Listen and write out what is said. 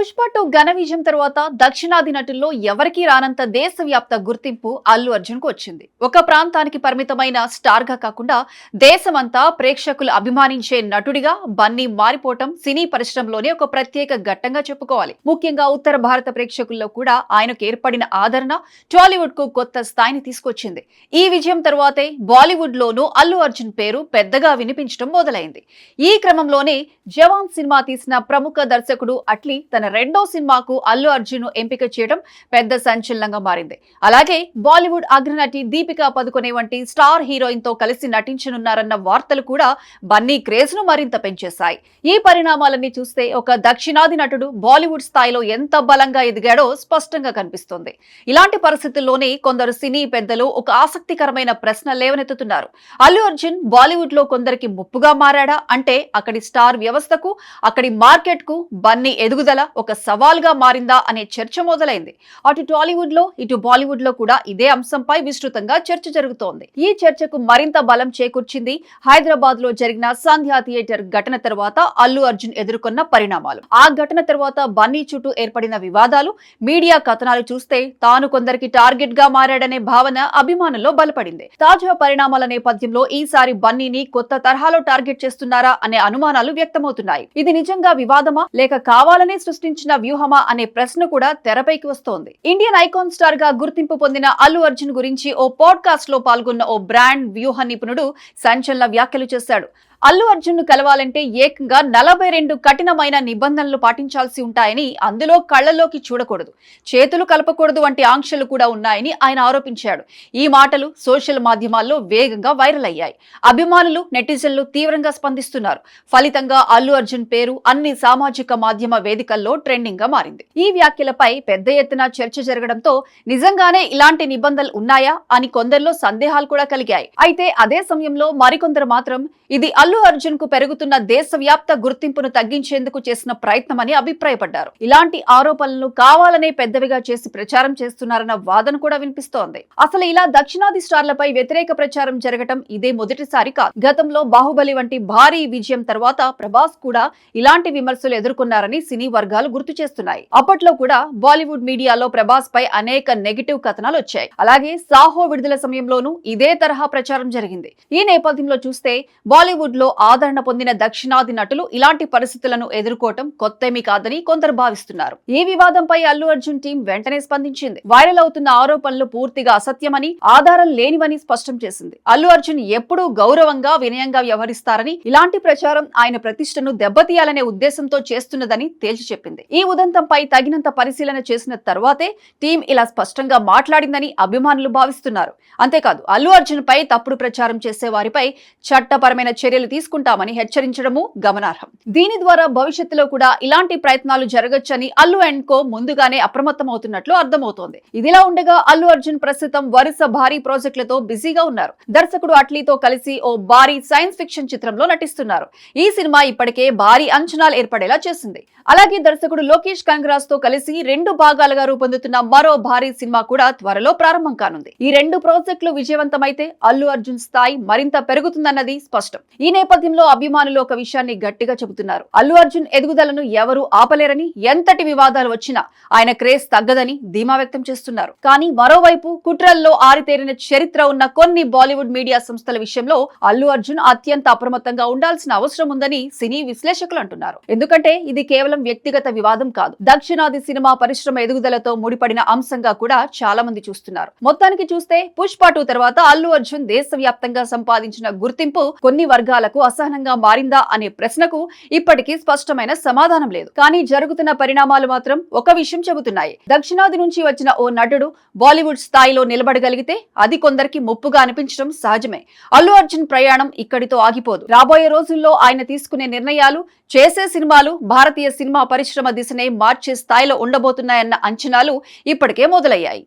Pushpa two ఘన విజయం తర్వాత దక్షిణాది నటుల్లో ఎవరికీ రానంత దేశవ్యాప్త గుర్తింపు అల్లు అర్జున్కు వచ్చింది. ఒక ప్రాంతానికి పరిమితమైన స్టార్గా కాకుండా దేశమంతా ప్రేక్షకులు అభిమానించే నటుడిగా బన్నీ మారిపోవటం సినీ పరిశ్రమలోనే ఒక ప్రత్యేక ఘట్టంగా చెప్పుకోవాలి. ముఖ్యంగా ఉత్తర భారత ప్రేక్షకుల్లో కూడా ఆయనకు ఏర్పడిన ఆదరణ టాలీవుడ్కు కొత్త స్థాయిని తీసుకొచ్చింది. ఈ విజయం తర్వాతే బాలీవుడ్ లోనూ అల్లు అర్జున్ పేరు పెద్దగా వినిపించడం మొదలైంది. ఈ క్రమంలోనే జవాన్ సినిమా తీసిన ప్రముఖ దర్శకుడు అట్లీ తన రెండో సినిమాకు అల్లు అర్జున్ ఎంపిక చేయడం పెద్ద సంచలనంగా మారింది. అలాగే బాలీవుడ్ అగ్రనటి దీపికా పదుకొనే వంటి స్టార్ హీరోయిన్తో కలిసి నటించనున్నారన్న వార్తలు కూడా బన్నీ క్రేజ్ను మరింత పెంచేశాయి. ఈ పరిణామాలన్నీ చూస్తే ఒక దక్షిణాది నటుడు బాలీవుడ్ స్థాయిలో ఎంత బలంగా ఎదిగాడో స్పష్టంగా కనిపిస్తోంది. ఇలాంటి పరిస్థితుల్లోనే కొందరు సినీ పెద్దలు ఒక ఆసక్తికరమైన ప్రశ్న లేవనెత్తుతున్నారు. అల్లు అర్జున్ బాలీవుడ్లో కొందరికి ముప్పుగా మారాడా? అంటే అక్కడి స్టార్ వ్యవస్థకు అక్కడి మార్కెట్కు బన్నీ ఎదుగుదల ఒక సవాల్గా మారిందా అనే చర్చ మొదలైంది. అటు టాలీవుడ్లో ఇటు బాలీవుడ్లో కూడా ఇదే అంశంపై విస్తృతంగా చర్చ జరుగుతోంది. ఈ చర్చకు మరింత బలం చేకూర్చింది హైదరాబాద్లో జరిగిన సంధ్యా థియేటర్ ఘటన తర్వాత అల్లు అర్జున్ ఎదుర్కొన్న పరిణామాలు. ఆ ఘటన తర్వాత బన్నీ చుట్టూ ఏర్పడిన వివాదాలు మీడియా కథనాలు చూస్తే తాను కొందరికి టార్గెట్గా మారాడనే భావన అభిమానుల్లో బలపడింది. తాజా పరిణామాల నేపథ్యంలో ఈసారి బన్నీని కొత్త తరహాలో టార్గెట్ చేస్తున్నారా అనే అనుమానాలు వ్యక్తమవుతున్నాయి. ఇది నిజంగా వివాదమా? లేక కావాలనే సృష్టించిన వ్యూహమా అనే ప్రశ్న కూడా తెరపైకి వస్తోంది. ఇండియన్ ఐకాన్ స్టార్గా గుర్తింపు పొందిన అల్లు అర్జున్ గురించి ఓ పాడ్కాస్ట్లో పాల్గొన్న ఓ బ్రాండ్ వ్యూహ నిపుణుడు సంచలన వ్యాఖ్యలు చేశాడు. అల్లు అర్జున్ను కలవాలంటే ఏకంగా నలభై రెండు కఠినమైన నిబంధనలు పాటించాల్సి ఉంటాయని అందులో కళ్ళలోకి చూడకూడదు చేతులు కలపకూడదు వంటి ఆంక్షలు కూడా ఉన్నాయని ఆయన ఆరోపించాడు. ఈ మాటలు సోషల్ మాధ్యమాల్లో వేగంగా వైరల్ అయ్యాయి. అభిమానులు నెటిజన్లు తీవ్రంగా స్పందిస్తున్నారు. ఫలితంగా అల్లు అర్జున్ పేరు అన్ని సామాజిక మాధ్యమ వేదికల్లో ట్రెండింగ్గా మారింది. ఈ వ్యాఖ్యలపై పెద్ద ఎత్తున చర్చ జరగడంతో నిజంగానే ఇలాంటి నిబంధనలు ఉన్నాయా అని కొందరిలో సందేహాలు కూడా కలిగాయి. అయితే అదే సమయంలో మరికొందరు మాత్రం ఇది అల్లు అర్జున్కు పెరుగుతున్న దేశవ్యాప్త గుర్తింపును తగ్గించేందుకు చేసిన ప్రయత్నమని అభిప్రాయపడ్డారు. ఇలాంటి ఆరోపణలను కావాలనే పెద్దవిగా చేసి ప్రచారం చేస్తున్నారన్న వాదన కూడా వినిపిస్తోంది. అసలు ఇలా దక్షిణాది స్టార్లపై వ్యతిరేక ప్రచారం జరగటం ఇదే మొదటిసారి కాదు. గతంలో బాహుబలి వంటి భారీ విజయం తర్వాత ప్రభాస్ కూడా ఇలాంటి విమర్శలు ఎదుర్కొన్నారని సినీ వర్గాలు గుర్తు చేస్తున్నాయి. అప్పట్లో కూడా బాలీవుడ్ మీడియాలో ప్రభాస్ పై అనేక నెగిటివ్ కథనాలు వచ్చాయి. అలాగే సాహో విడుదల సమయంలోనూ ఇదే తరహా ప్రచారం జరిగింది. ఈ నేపథ్యంలో చూస్తే బాలీవుడ్ లో ఆదరణ పొందిన దక్షిణాది నటులు ఇలాంటి పరిస్థితులను ఎదుర్కోవటం కొత్తేమీ కాదని కొందరు భావిస్తున్నారు. ఈ వివాదంపై అల్లు అర్జున్ టీం వెంటనే స్పందించింది. వైరల్ అవుతున్న ఆరోపణలు పూర్తిగా అసత్యమని ఆధారం లేనివని స్పష్టం చేసింది. అల్లు అర్జున్ ఎప్పుడూ గౌరవంగా వినయంగా వ్యవహరిస్తారని ఇలాంటి ప్రచారం ఆయన ప్రతిష్టను దెబ్బతీయాలనే ఉద్దేశంతో చేస్తున్నదని తేల్చి చెప్పింది. ఈ ఉదంతంపై తగినంత పరిశీలన చేసిన తర్వాతే టీం ఇలా స్పష్టంగా మాట్లాడిందని అభిమానులు భావిస్తున్నారు. అంతేకాదు అల్లు అర్జున్ పై తప్పుడు ప్రచారం చేసే వారిపై చట్టపరమైన చర్యలు తీసుకుంటామని హెచ్చరించడము గమనార్హం. దీని ద్వారా భవిష్యత్తులో కూడా ఇలాంటి ప్రయత్నాలు జరగొచ్చని అల్లు అండ్ కో ముందుగానే అప్రమత్తమవుతున్నట్లు అర్థమవుతోంది. ఇదిలా ఉండగా అల్లు అర్జున్ ప్రస్తుతం వరుస భారీ ప్రాజెక్టులతో బిజీగా ఉన్నారు. దర్శకుడు అట్లీతో కలిసి ఓ భారీ సైన్స్ ఫిక్షన్ చిత్రంలో నటిస్తున్నారు. ఈ సినిమా ఇప్పటికే భారీ అంచనాలు ఏర్పడేలా చేసింది. అలాగే దర్శకుడు లోకేష్ కంగ్రాస్తో కలిసి రెండు భాగాలుగా రూపొందుతున్న మరో భారీ సినిమా కూడా త్వరలో ప్రారంభం కానుంది. ఈ రెండు ప్రాజెక్టులు విజయవంతమైతే అల్లు అర్జున్ స్థాయి మరింత పెరుగుతుందన్నది స్పష్టం. ఈ నేపథ్యంలో అభిమానులు ఒక విషయాన్ని గట్టిగా చెబుతున్నారు. అల్లు అర్జున్ ఎదుగుదలను ఎవరూ ఆపలేరని ఎంతటి వివాదాలు వచ్చినా ఆయన క్రేజ్ తగ్గదని ధీమా వ్యక్తం చేస్తున్నారు. కానీ మరోవైపు కుట్రల్లో ఆరితేరిన చరిత్ర ఉన్న కొన్ని బాలీవుడ్ మీడియా సంస్థల విషయంలో అల్లు అర్జున్ అత్యంత అప్రమత్తంగా ఉండాల్సిన అవసరం ఉందని సినీ విశ్లేషకులు అంటున్నారు. ఎందుకంటే ఇది కేవలం వ్యక్తిగత వివాదం కాదు. దక్షిణాది సినిమా పరిశ్రమ ఎదుగుదలతో ముడిపడిన అంశంగా కూడా చాలా మంది చూస్తున్నారు. మొత్తానికి చూస్తే పుష్ప టూ తర్వాత అల్లు అర్జున్ దేశవ్యాప్తంగా సంపాదించిన గుర్తింపు కొన్ని వర్గాల వర్గాలకు అసహనంగా మారిందా అనే ప్రశ్నకు ఇప్పటికీ స్పష్టమైన సమాధానం లేదు. కానీ జరుగుతున్న పరిణామాలు మాత్రం ఒక విషయం చెబుతున్నాయి. దక్షిణాది నుంచి వచ్చిన ఓ నటుడు బాలీవుడ్ స్థాయిలో నిలబడగలిగితే అది కొందరికి ముప్పుగా అనిపించడం సహజమే. అల్లు అర్జున్ ప్రయాణం ఇక్కడితో ఆగిపోదు. రాబోయే రోజుల్లో ఆయన తీసుకునే నిర్ణయాలు చేసే సినిమాలు భారతీయ సినిమా పరిశ్రమ దిశనే మార్చే స్థాయిలో ఉండబోతున్నాయన్న అంచనాలు ఇప్పటికే మొదలయ్యాయి.